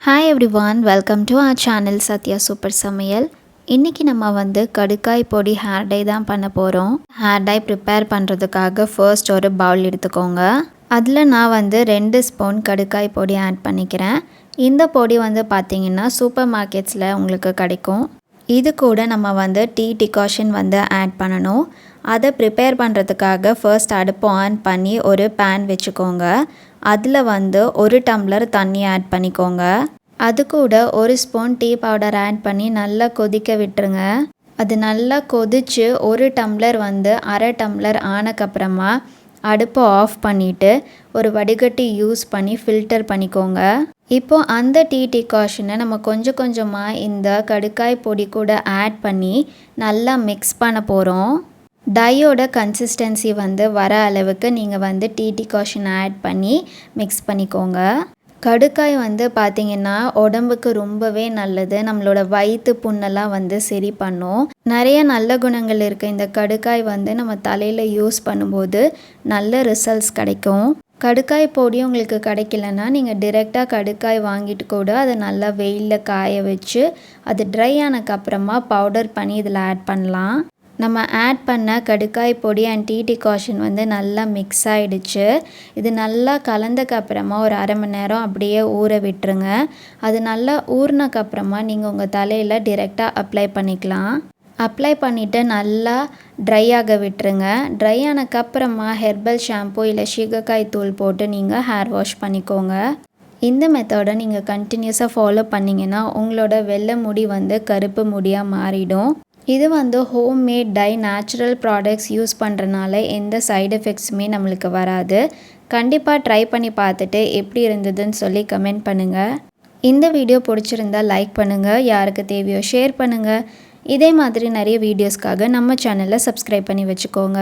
Hi everyone welcome to our channel Sathya super சமையல் இன்றைக்கி நம்ம வந்து கடுக்காய் பொடி ஹேர் டை தான் பண்ண போகிறோம் ஹேர் டை ப்ரிப்பேர் பண்ணுறதுக்காக ஃபர்ஸ்ட் ஒரு பவுல் எடுத்துக்கோங்க. அதில் நான் வந்து ரெண்டு ஸ்பூன் கடுக்காய் பொடி ஆட் பண்ணிக்கிறேன். இந்த பொடி வந்து பார்த்திங்கன்னா சூப்பர் மார்க்கெட்ஸில் உங்களுக்கு கிடைக்கும். இது கூட நம்ம வந்து டீ டிகாஷன் வந்து ஆட் பண்ணணும். அதை ப்ரிப்பேர் பண்ணுறதுக்காக ஃபர்ஸ்ட் அடுப்பு ஆன் பண்ணி ஒரு பேன் வச்சுக்கோங்க. அதில் வந்து ஒரு டம்ளர் தண்ணி ஆட் பண்ணிக்கோங்க. அது கூட ஒரு ஸ்பூன் டீ பவுடர் ஆட் பண்ணி நல்லா கொதிக்க விட்டுருங்க. அது நல்லா கொதிச்சு ஒரு டம்ளர் வந்து அரை டம்ளர் ஆனக்கப்புறமா அடுப்பை ஆஃப் பண்ணிவிட்டு ஒரு வடிகட்டி யூஸ் பண்ணி ஃபில்டர் பண்ணிக்கோங்க. இப்போ அந்த டீ டிகாஷனை நம்ம கொஞ்சம் கொஞ்சமாக இந்த கடுக்காய் பொடி கூட ஆட் பண்ணி நல்லா மிக்ஸ் பண்ண போகிறோம் டையோட கன்சிஸ்டன்சி வந்து வர அளவுக்கு நீங்கள் வந்து டிடி காஷன் ஆட் பண்ணி மிக்ஸ் பண்ணிக்கோங்க. கடுக்காய் வந்து பார்த்திங்கன்னா உடம்புக்கு ரொம்பவே நல்லது. நம்மளோட வயிற்று புண்ணெல்லாம் வந்து சரி பண்ணும். நிறைய நல்ல குணங்கள் இருக்குது இந்த கடுக்காய் வந்து நம்ம தலையில் யூஸ் பண்ணும்போது நல்ல ரிசல்ட்ஸ் கிடைக்கும். கடுக்காய் பொடி உங்களுக்கு கிடைக்கலன்னா நீங்கள் டிரெக்டாக கடுக்காய் வாங்கிட்டு கூட அதை நல்லா வெயிலில் காய வச்சு அது ட்ரை ஆனதுக்கப்புறமா பவுடர் பண்ணி இதில் ஆட் பண்ணலாம். நம்ம ஆட் பண்ண கடுக்காய் பொடி அண்ட் டீ டிகாஷன் வந்து நல்லா மிக்ஸ் ஆகிடுச்சு இது நல்லா கலந்தக்கு அப்புறமா ஒரு அரை மணி நேரம் அப்படியே ஊற விட்டுருங்க. அது நல்லா ஊறினக்கப்புறமா நீங்கள் உங்கள் தலையில் டிரெக்டாக அப்ளை பண்ணிக்கலாம். அப்ளை பண்ணிவிட்டு நல்லா ட்ரை ஆக விட்டுருங்க. ட்ரை ஆனக்கப்புறமா ஹெர்பல் ஷாம்பு இல்லை சீகக்காய் தூள் போட்டு நீங்கள் ஹேர் வாஷ் பண்ணிக்கோங்க. இந்த மெத்தடை நீங்கள் கண்டினியூஸாக ஃபாலோ பண்ணிங்கன்னா உங்களோட வெள்ளை முடி வந்து கருப்பு முடியாக மாறிடும். இது வந்து home made dye natural products use பண்ணுறனால எந்த சைடு எஃபெக்ட்ஸுமே நம்மளுக்கு வராது. கண்டிப்பாக ட்ரை பண்ணி பார்த்துட்டு எப்படி இருந்ததுன்னு சொல்லி கமெண்ட் பண்ணுங்கள் இந்த வீடியோ பிடிச்சிருந்தா லைக் பண்ணுங்கள் யாருக்கு தேவையோ ஷேர் பண்ணுங்கள் இதே மாதிரி நிறைய வீடியோஸ்க்காக நம்ம சேனலை சப்ஸ்கிரைப் பண்ணி வச்சுக்கோங்க.